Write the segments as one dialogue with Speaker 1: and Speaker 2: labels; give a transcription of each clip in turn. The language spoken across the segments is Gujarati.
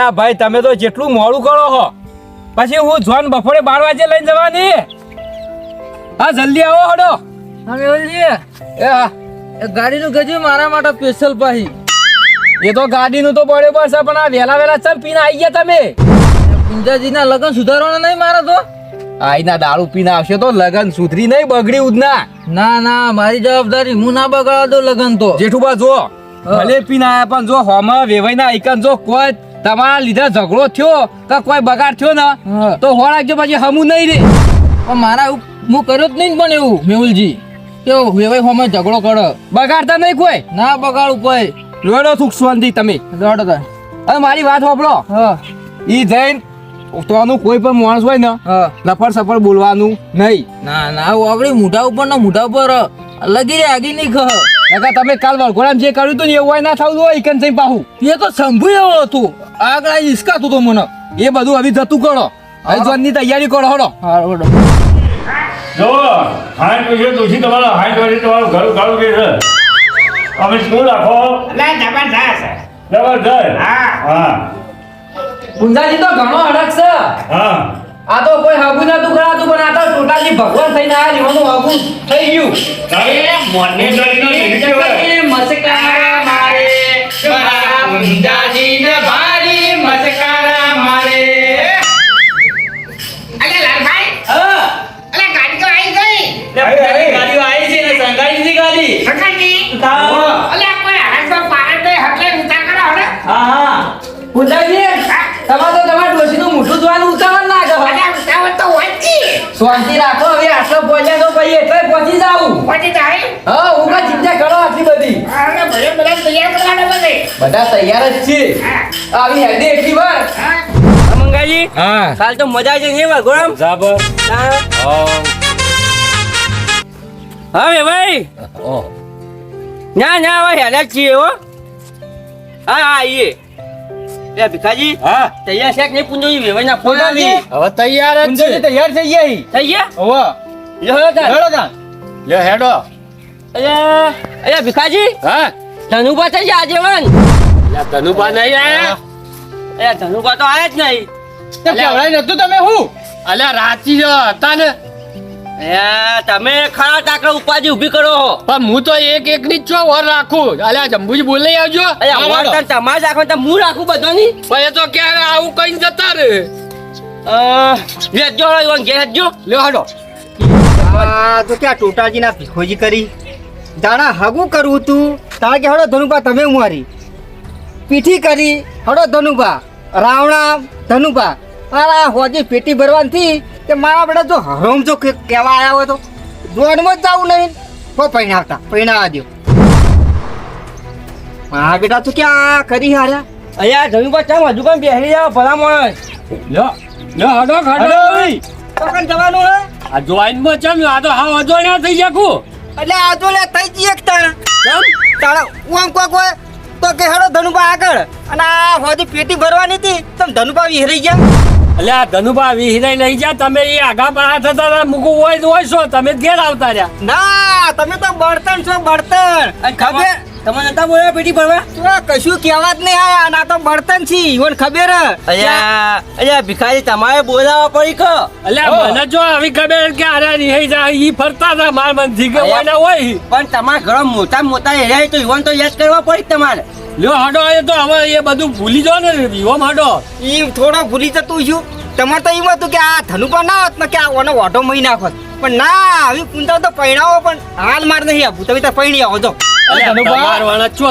Speaker 1: અલ્યા ભાઈ તમે તો જેટલું મોડું કરો હો. પછી હું જોન બપોરે બાર વાગે લઈને જવાની. હા જલ્દી આવો હડો.
Speaker 2: હા મેવલજી
Speaker 1: એ હા.
Speaker 2: એ ગાડીનું ગજુ મારા માટે સ્પેશિયલ પાહી
Speaker 1: એ તો ગાડીનું તો બરોબર છે પણ આ વેલા વેલા ચમ પીને આવી ગયા તમે.
Speaker 2: પૂજાજીના લગન સુધારવાના નહીં મારા તો?
Speaker 1: આઈના દારૂ પીને આવશે તો લગન સુધરી નહીં બગડી ઉદના
Speaker 2: ના ના મારી જવાબદારી હું ના બગાડવા દઉં લગન તો.
Speaker 1: જેઠુબા જો ભલે પીને આયા પણ જો હોમાં વેવાઈના આઈકન જો કોઈ તમારા લીધે ઝઘડો થયો કે કોઈ બગાડ થયો ને તો હો રાખજો પછી હમું નહીં રે.
Speaker 2: પણ મારા હું કર્યો જ નહીં પણ એવું મેહુલજી. કે વેવાઈ હોમે ઝઘડો કરો.
Speaker 1: બગાડતા નહીં કોઈ?
Speaker 2: ના બગાડું કોઈ.
Speaker 1: લોડો સુખ શાંતિ તમે.
Speaker 2: દોડો તાર.
Speaker 1: અને મારી વાત સાંભળો.
Speaker 2: હા.
Speaker 1: ઈ જઈને તોનું કોઈ પણ માણસ હોય ને લફર સફર બોલવાનું નહીં.
Speaker 2: ના ના આવું આપણી મોઢા ઉપર ના મોઢા ઉપર લગી રે આગી નહીં ખહ
Speaker 1: નકર તમે કાલ વરઘોડામાં જે કર્યું હતું ને એવું હોય ના થવું હોય ઈકન જઈને પાહું
Speaker 2: એ તો સંભુ એવો હતું. આગળ આ હિસકાતું તો મને.
Speaker 1: એ બધું હવે જતું કરો. હવે જોનની તૈયારી કરો હડો.
Speaker 2: હા બરોબર
Speaker 3: જો હાથ પછી દોષી તમારો હાથ પછી તમારું ઘર કાળું કે છે? અમે શું રાખો?
Speaker 4: લે જબરદસ્ત
Speaker 3: જબરદસ્ત
Speaker 4: હા.
Speaker 3: હા.
Speaker 1: પુંજાજી તો ઘણો અડક છે.
Speaker 3: હા.
Speaker 1: આ તો કોઈ હગું નતું કરાતું પણ આ તો ટોટલી ભગવાન થઈને આ જીવનનું હગું થઈ ગયું.
Speaker 4: એ મોને
Speaker 3: કહેવાય.
Speaker 4: મસ્કારા મારે. મારા મુંજાજીને
Speaker 1: જાઉં
Speaker 4: જાય?
Speaker 1: હા કાંઈ ચિંતા કરો આટલી બધી.
Speaker 4: અરે ભલે બધા તૈયાર કરવાનો બધે.
Speaker 1: બધા તૈયાર જ છે
Speaker 4: હા.
Speaker 1: આવી હેડી એટલી વાર.
Speaker 2: મંગાજી.
Speaker 1: હા.
Speaker 2: કાલ તો મજા છે ને વરઘોડામ
Speaker 1: જાબર.
Speaker 2: હા. હવે ભાઈ. ના ના હવે હેલા છીએ હો. હા હા આઈએ એ ભીખાજી.
Speaker 1: હા.
Speaker 2: તૈયાર છે કે નહીં પૂંજોજી? વેવાઈ ના
Speaker 1: હવે તૈયાર જ છે તૈયાર થઈ ગયા
Speaker 2: થઈ ગયા?
Speaker 1: હવે.
Speaker 2: લ્યો હેડો
Speaker 1: તા લે હેડો.
Speaker 2: અલ્યા અલ્યા ભીખાજી.
Speaker 1: હા?
Speaker 2: ધનુભા થઈ ગયા આજેવાન
Speaker 1: લે ધનુભા નહીં આયા
Speaker 2: અલ્યા ધનુભા તો આયા જ નહીં.
Speaker 1: તે કેવડાય નતું તમે હું? અલ્યા રાચી જો હતા ને.
Speaker 2: એ તમે ખરા ટાકરા ઉપાજી ઊભી કરો હો.
Speaker 1: પણ હું તો એક એક ની જ છો ઓર રાખું. અલ્યા જંબુજી બોલે આવજો.
Speaker 2: અલ્યા તમારે રાખો તો હું રાખું બધો ની
Speaker 1: પણ એ તો ક્યારે આવું કઈ જતા રે?
Speaker 2: અ હેડજો
Speaker 1: લ્યો હેડો.
Speaker 5: આ તો ક્યાં ટોટાજીના ભીખોજી કરી? દાણા હગું કરવું તું તારે કે હડો ધનુભા તમે મારી પીઠી કરી હડો ધનુભા રાવણા ધનુભા. આ હોજી પેટી ભરવાની કે મારા બેટા જો હરોમ જો કે- કહેવા આવ્યા હોય તો જોડમાં જ જવું નહીં. હો પૈણાવતા પૈણાવા દો મારા બેટા તો ક્યાં કરી હાર્યા?
Speaker 2: અહીંયા ધનુભા ચમ હજુ પણ બેસી જાવ ભલા માણસ.
Speaker 1: હેડો હેડો
Speaker 5: જવાનું હે?
Speaker 1: આ જોઈનમાં ચમ આ તો હાવ અજોણ્યા થઈ જાકું
Speaker 5: એટલે આ થઈ જઈએ તાણા.
Speaker 1: કેમ?
Speaker 5: તાણા ઓમ કોક હોય તો કે હેડો ધનુભા આગળ. અને આ હોદી પેટી ભરવાની હતી તમે ધનુભા વિહરી ગયા.
Speaker 1: એટલે આ ધનુભા વિહિરાઈ લઈ જા તમે એ આગા પાછા થતા હતા મૂકું હોય તો હોય છો તમે ઘેર આવતા રહ્યા.
Speaker 5: ના તમે તો બળતણ છો બળતણ. ખબર
Speaker 2: તમે નતા બોલ્યા પેટી ભરવા?
Speaker 5: તો કશું કહેવા જ નહીં આયા ના તો બળતન છી ઈવન ખબર.
Speaker 2: અલ્યા અલ્યા ભિખારી તમારે બોલાવવા પડી ક?
Speaker 1: અલ્યા મને જો આવી ખબર કે અરે નિહાઈ જાય ઈ ફરતા હતા માર મનથી કે હોય ના હોય
Speaker 2: પણ તમારા ઘર મોટા મોટા એરિયા તો ઈવન તો યાદ કરવા પડી તમારે?
Speaker 1: લ્યો હાડો એ તો હવે એ બધું ભૂલી જાઓ ને વિવમ હાડો.
Speaker 5: ઈ થોડો ભૂલી જતું છું. તમારે તો એમ હતું કે આ ધનુપા ના હોત ને કે આ ઓનો ઓઢો મહી નાખોત. પણ ના આવી કુંતા તો પૈણાવો પણ હાલ માર નહીં આપું. તમે તો પૈણી આવો જો.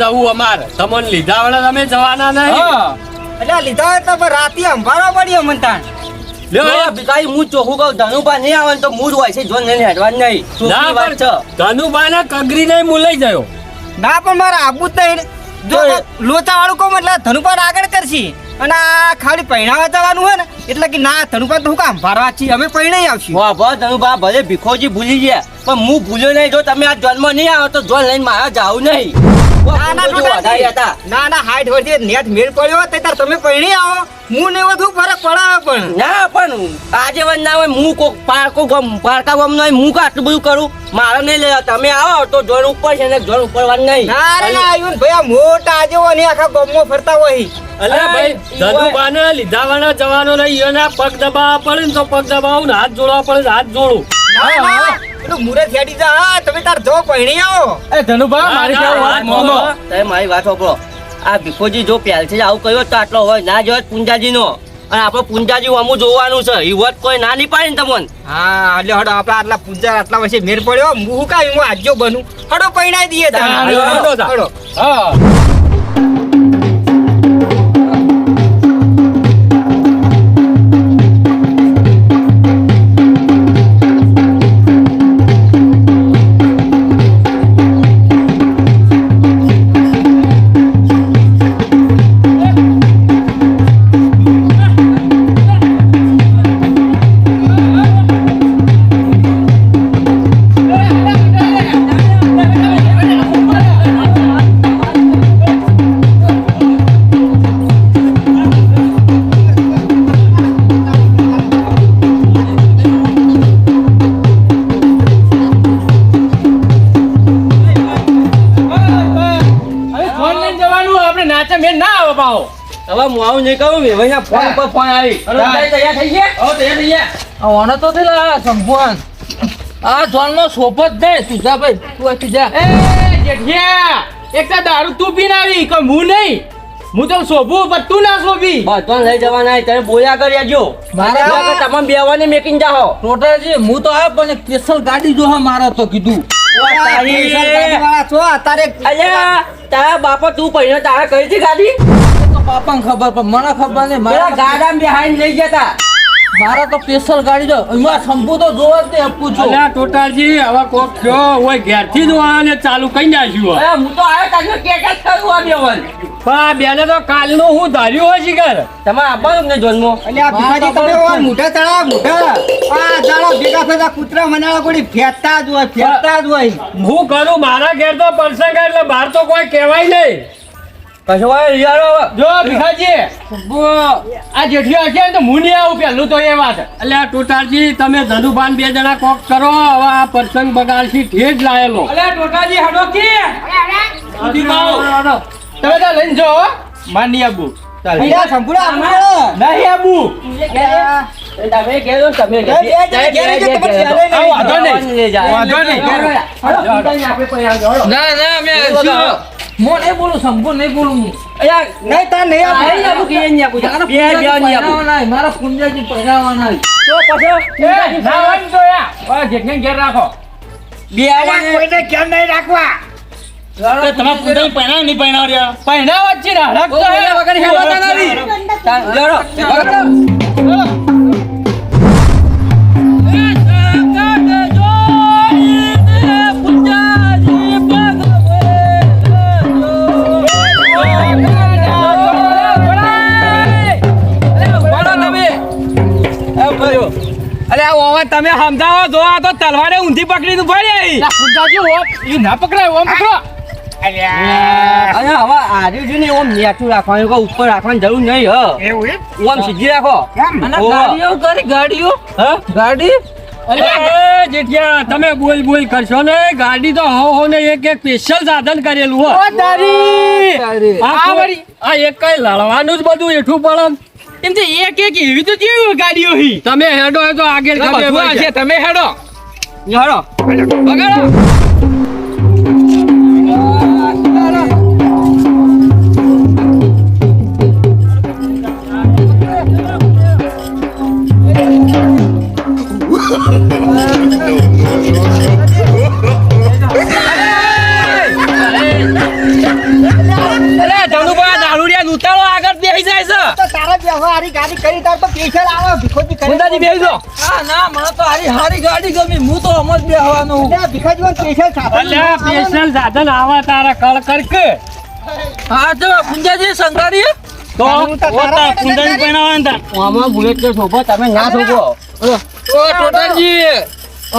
Speaker 1: જવું અમાર? તમને લીધા વાળા તમે જવાના નહીં.
Speaker 5: એટલે લીધા હોય તો રાતે અંભારો પડ્યો મન તાણ.
Speaker 2: ભિખારી હું ચોખ્ખું કહું ધનુભા નહીં આવે તો મૂળ હોય છે જો નહીં હેડવા નહીં.
Speaker 1: ના પણ
Speaker 2: છે?
Speaker 1: ધનુભાના કગરી નહીં મુલાઈ ગયો.
Speaker 5: ના પણ મારે આબુ જ નહીં જો લોચા વાળું કહું એટલે ધનુપા આગળ કરશી. અને આ ખાલી પહેણાવા જવાનું હોય ને, એટલે કે ના ધનુભા હું કામ ભરવા છીએ, અમે પહેણાઈ આવશું.
Speaker 2: વાહ વાહ ધનુભા ભલે ભીખોજી ભૂલી ગયા, પણ હું ભૂલ્યો નહીં જો તમે આ જન્મ નહીં આવો તો જોન લઈને મારા જાવું નહીં.
Speaker 5: ના ના
Speaker 2: હતા.
Speaker 5: ના ના હાઈટ વર્ષે નેટ મેળ પડ્યો તે તાર તમે પરણી આવો. હું ને વધુ ફરક પડાવે પણ.
Speaker 2: ના પણ આજે વન ના હોય હું કોક પારકો ગમ પારકા ગમ નહીં હું કા આટલું બધું કરું? મારે નહીં લેવા. તમે આવો તો જોડ ઉપર છે ને જોડ ઉપર વાર નહીં.
Speaker 5: ના રે ના આવ્યું ભાઈ આ મોટા આજે ને આખા ગામમાં ફરતા હોય
Speaker 1: અલ્યા ભાઈ ધનુબાને લીધા વાળા જવાનો નહીં એના પગ દબાવવા પડે ને તો પગ દબાવું ને હાથ જોડવા પડે હાથ જોડું.
Speaker 5: પેલું મુરત હેડી જા તમે તાર જો પૈણી આવો
Speaker 1: એ ધનુભા મારી કેવું વાત મોમો
Speaker 2: તમે મારી વાત સાંભળો આ ભીખોજી જો પહેલથી આવું કયો તો આટલો હોય ના જોયો પુંજાજી નો અને આપણે પુંજાજી અમુક જોવાનું છે કોઈ ના નહીં પાડે ને તમને
Speaker 5: હા એટલે હડો આપડા આટલા પૂજા આટલા વર્ષે મેર પડ્યો હું કાંઈ હું આજ્યો બનું હડો પૈણાઈ દઈએ.
Speaker 1: હડો હા આવું
Speaker 2: નહીં કહું વેવાઈના ફોન ઉપર ફોન આવી. તૈયાર થઈ ગયા
Speaker 1: હો તૈયાર થઈ ગયા.
Speaker 6: ઓનો તો થયેલા સંભવાન. આ જોનમાં સોપ જ નહીં સુજાભાઈ તું અહીંથી જા
Speaker 1: એ જેઠિયા એક તો દારૂ તું પીને આવી કોઈ હું નહીં. હું તો શોભું પણ તું ના શોભી.
Speaker 2: બધો લઈ જવાના તમે બોલ્યા કર્યા જો
Speaker 6: મારા-
Speaker 2: મારા તમામ બેવાને મેકિંગ જાઓ
Speaker 6: ટોટાજી હું તો આવ્યો પણ સ્પેશિયલ ગાડી જો મારે તો કીધું.
Speaker 2: તારી- બાપા તું પહેલો તારા કઈ છે ગાડી?
Speaker 6: પાપાને ખબર પણ મને ખબર નહીં. મારા
Speaker 2: ગાડામાં બેહાઈને લઈ જતા
Speaker 6: મારા તો સ્પેશિયલ ગાડી જો એમાં શંભુ તો જોવા જ નહીં આપું છું.
Speaker 1: અલ્યા ટોટાજી હવે કોક થયો ઓય ઘેરથી જ વાહને ચાલુ કઈ નાખ્યું હોય.
Speaker 2: હું તો આવ્યો તાજો કે કે થયું આ બેવન
Speaker 1: પણ બેને તો કાલનો હું ધાર્યું હોય છે ઘર
Speaker 2: તમારે તમને ને જન્મો.
Speaker 5: એટલે આ ભીખાજી તમે ઓવા મોટા ચડાવો મોટા? આ ચાલો ભેગા થતા કૂતરા મનાળા કોઈ ફેરતા જ હોય ફેરતા જ હોય.
Speaker 1: હું કરું મારા ઘેર તો પ્રસંગ એટલે બહાર તો કોઈ કહેવાય નહીં.
Speaker 2: કશો ભાઈ યાર
Speaker 1: જો ભીખાજી આ જેઠિયો હશે તો હું નહીં આવું પહેલું તો એ વાત. એટલે ટોટાજી તમે ધનુભાન બે જણા કોક કરો હવે આ પ્રસંગ બગાડશી ઠેઠ લાયેલો. અલે ટોટાજી હડો કે. તમે તો લઈને જો માની આબુ. નહીં
Speaker 2: તમે કહેજો તમે.
Speaker 6: ના ના મેં હું નહીં બોલું શંભુ નહીં બોલું હું
Speaker 2: અલ્યા,
Speaker 5: નહીં તા નહીં
Speaker 2: આ. નહીં આપું કે એ નહીં આપું.
Speaker 6: મારા
Speaker 2: બે બે નહીં આપું.
Speaker 6: પહેરાવાના, મારા પુંજાજી પહેરાવાના
Speaker 2: તો પછી
Speaker 1: એ, ના હોય ને તો યા. હવે જેઠને ઘેર રાખો
Speaker 2: બે આવવાને-
Speaker 5: કોઈને કેમ નહીં રાખવા
Speaker 1: તમે પૂજા પહેણાવ નહીં પહેણાવ રહ્યા પહેણાવ વચ્ચે છે ને હડક તો હે.
Speaker 6: વગર હેવાતા નથી.
Speaker 2: ચાલો લડો.
Speaker 1: સમજાવો જો આ તો તલવારે ઊંધી પકડી તું ફરી પૂજાજી ઓમ ઈ ના પકડાય ઓમ પકડો.
Speaker 2: હવે આર્યું છે ને ઓમ નેચું રાખવાનું ઉપર રાખવાની જરૂર નહીં હ.
Speaker 5: એવું
Speaker 2: ઓમ સીધી રાખો.
Speaker 6: ગાડીઓ કરી ગાડીઓ.
Speaker 2: હા?
Speaker 6: ગાડી.
Speaker 1: અરે એ જેઠિયા તમે બોલ બોલ કરશો ને ગાડી તો હો હો ને એક એક સ્પેશિયલ સાધન કરેલું હો. આ આ એક કઈ લડવાનું જ બધું એઠું પડે. એમ તો એક એક એવી તો કેવી ગાડીઓ હી તમે હેડો તો આગળ તમે હેડો.
Speaker 2: હેડો.
Speaker 1: બગાડો.
Speaker 6: હારી ગમી હું તો અમર બેહવાનો
Speaker 5: એટલે ભીખાજી વાળા પૈસા સાથે
Speaker 1: અલ્યા સ્પેશિયલ સાધન આવા તારા કળ કરકે
Speaker 6: હા તો પુંજાજી સંગારી
Speaker 1: તો
Speaker 5: હું તો તારા માટે
Speaker 1: કુંદન પહેરાવાના
Speaker 2: આમાં બુલેટ કે શોભો તમે ના શોભો
Speaker 6: ઓ ટોટાજી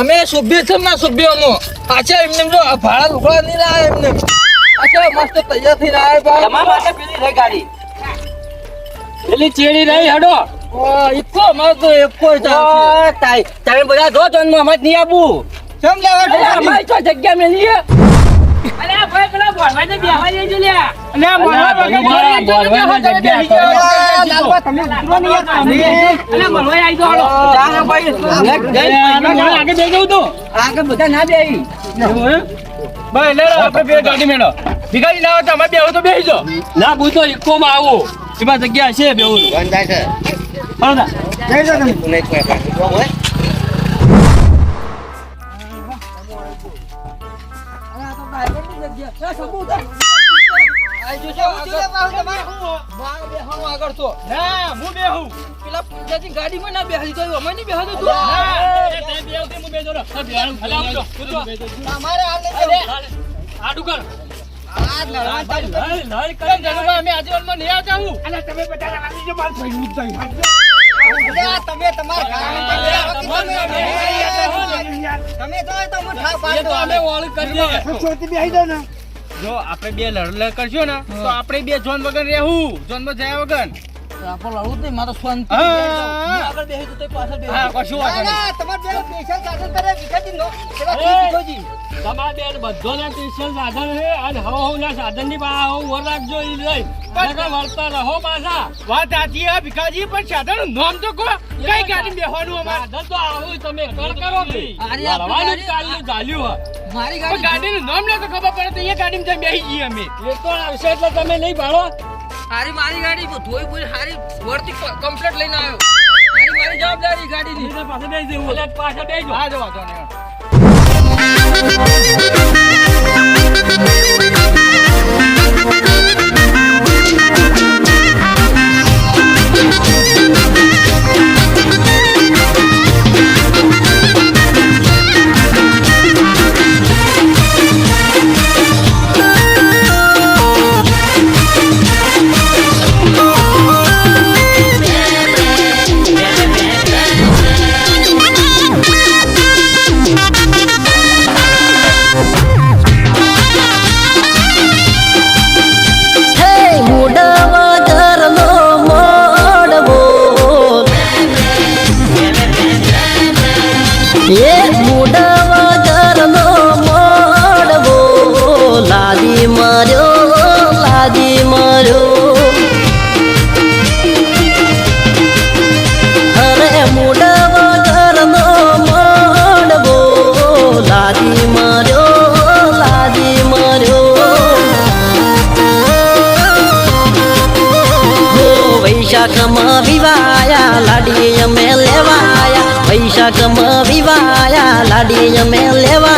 Speaker 6: અમે સુભ્ય છે ના સુભ્ય અમો પાછા એમને જો ભાડા લુકડા નહીં લાવે એમને. પાછા મસ્ત તૈયાર થઈને આવ્યા બા
Speaker 1: તમારા માટે પેલી રહી ગાડી.
Speaker 7: પેલી ચેડી રહી હડો.
Speaker 6: ઇક્કો તો ચાલશે.
Speaker 1: ઓય, તાઈ, તમે બધા જો જન્મ અમે જ નહીં આપવું
Speaker 5: કેમ લેવા
Speaker 1: અમારી તો જગ્યા
Speaker 7: ભાઈ પેલા બેહવા દેજો જગ્યા
Speaker 5: તમે ઉતરો નહીં
Speaker 7: આવી
Speaker 1: ભાઈ,
Speaker 7: આગળ તું.
Speaker 1: આગળ બધા ના બેહી.
Speaker 7: ભાઈ લે આપણે બે ગાડી મેળો. ભીખાજી ના હોય તો અમે બેહો તો ના પૂછો તો ઇકો માં આવો. એમાં જગ્યા છે બેહું. હળો
Speaker 5: જઈ જાઓ તમે.
Speaker 6: આઈ જજો આગળ. બા બેહવાનું આગળ તો.
Speaker 7: ના હું બેહું
Speaker 6: પેલા પૂજાજી ગાડીમાં ના બેહાડી તો અમે નહીં બેહાડો તું.
Speaker 5: નહીં
Speaker 7: કર
Speaker 5: આ લડવા
Speaker 7: જો આપણે બે લડ લડ કરશું ને, તો આપણે બે જોન વગર રહેવું. જોનમાં જયા વગર.
Speaker 6: આપણે લડવું નહીં, મારો શાંતિ આગળ બેહી તો પાછળ બેહી
Speaker 7: હા. કશું
Speaker 5: ના, ના, તમારે બે સ્પેશિયલ સાધન કરે ભીખાજી નો પેલા. ભીખોજી.
Speaker 7: તમારે બેન બધોના સ્પેશિયલ સાધન છે અને હવ સાધનની બા હવ વર રાખજો ઈ લઈ. નકર વળતા રહો પાછા. વાત સાચી હે ભીખાજી પણ સાધન નામ તો કો કઈ ગાડી બેહવાનું અમાર? સાધન તો આવું તમે કર કરો ભઈ. લડવાનું ચાલ્યું ચાલ્યું હે
Speaker 6: મારી ગાડી
Speaker 7: ગાડીનું નામ લે તો ખબર પડે તો અહીંયા ગાડીમાં જઈ બેસી જઈએ અમે. એ તો આવશે એટલે તમે નહીં ભાડો
Speaker 6: હારી મારી ગાડી ધોઈ બોઈ હારી વર્તી કમ્પ્લીટ લઈને આવ્યો. હારી મારી જવાબદારી ગાડીની.
Speaker 7: એટલે પાછા બેસી જવું. એટલે પાછા બેસી. હા જવા
Speaker 2: લેવાયા વૈશાખમાં વિવાયા લાડી અમે લેવાયા